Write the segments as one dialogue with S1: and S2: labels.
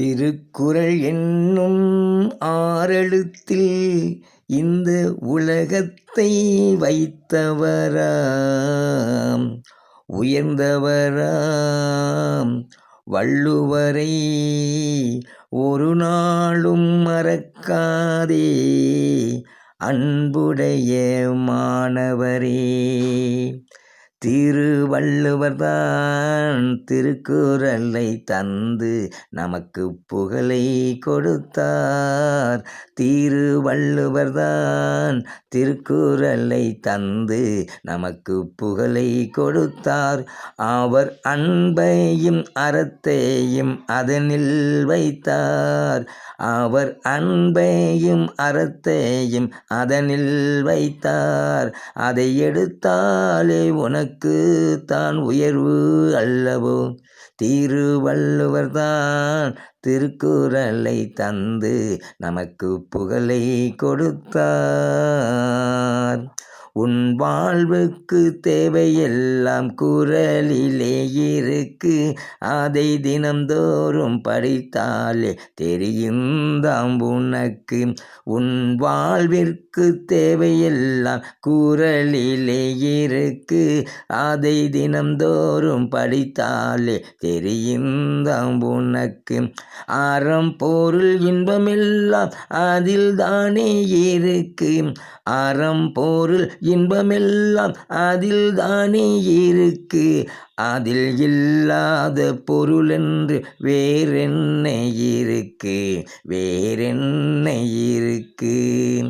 S1: திருக்குறள் என்னும் ஆரெழுத்தில் இந்த உலகத்தை வைத்தவராம். உயர்ந்தவராம். வள்ளுவரை ஒரு நாளும் மறக்காதே. அன்புடைய மாணவரே. திருவள்ளுவர்தான் திருக்குறளை தந்து நமக்கு புகழை கொடுத்தார். திருவள்ளுவர்தான் திருக்குறளை தந்து நமக்கு புகழை கொடுத்தார். அவர் அன்பையும் அறத்தையும் அதனில் வைத்தார். அவர் அன்பையும் அறத்தையும் அதனில் வைத்தார். அதை எடுத்தாலே உனக்கு தான் உயர்வு அல்லவோ? திருவள்ளுவர்தான் திருக்குறளை தந்து நமக்கு புகழை கொடுத்தார். உன் வாழ்வுக்கு தேவையெல்லாம் குரலிலே இருக்கு. அதை தினந்தோறும் படித்தாலே தெரியுந்தாம் உனக்கு. உன் வாழ்விற்கு தேவையெல்லாம் குரலிலே இருக்கு. அதை தினந்தோறும் படித்தாலே தெரியுந்தாம் உனக்கு. அறம் பொருள் இன்பமெல்லாம் அதில் தானே இருக்கு. அறம் பொருள் இன்பமெல்லாம் அதில் தானே இருக்கு. அதில் இல்லாத பொருள் என்று வேறென்ன இருக்கு? வேறென்ன இருக்கு?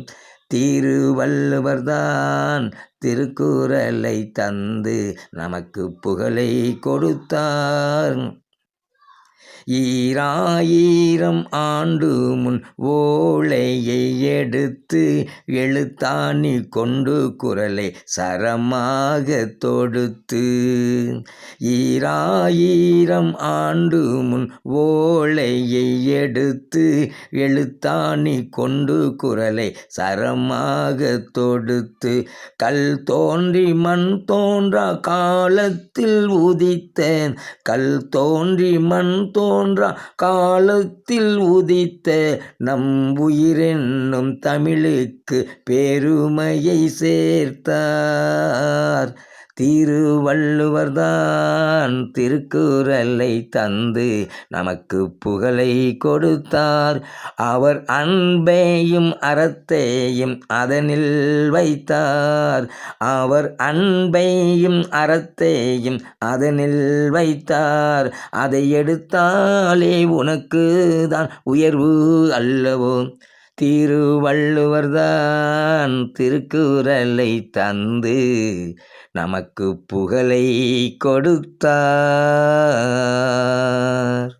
S1: திருவள்ளுவர்தான் திருக்குறளை தந்து நமக்கு புகழை கொடுத்தார். ஈராயிரம் ஆண்டு முன் ஓலையை எடுத்து எழுத்தாணி கொண்டு குரலை சரமாக தொடுத்து. ஈராயிரம் ஆண்டு முன் ஓலையை எடுத்து எழுத்தாணி கொண்டு குரலை சரமாக தொடுத்து. கல் தோன்றி மண் தோன்றா காலத்தில் உதித்தேன். கல் தோன்றி மண் தோன்றா காலத்தில் உதித்த நம் உயிரென்னும் தமிழுக்கு பெருமையை சேர்த்தார். திருவள்ளுவர்தான் திருக்குறளை தந்து நமக்கு புகழை கொடுத்தார். அவர் அன்பையும் அறத்தையும் அதனில் வைத்தார். அவர் அன்பையும் அறத்தையும் அதனில் வைத்தார். அதை எடுத்தாலே உனக்கு தான் உயர்வு அல்லவோ? திருவள்ளுவர்தான் திருக்குறளை தந்து நமக்கு புகழை கொடுத்தார்.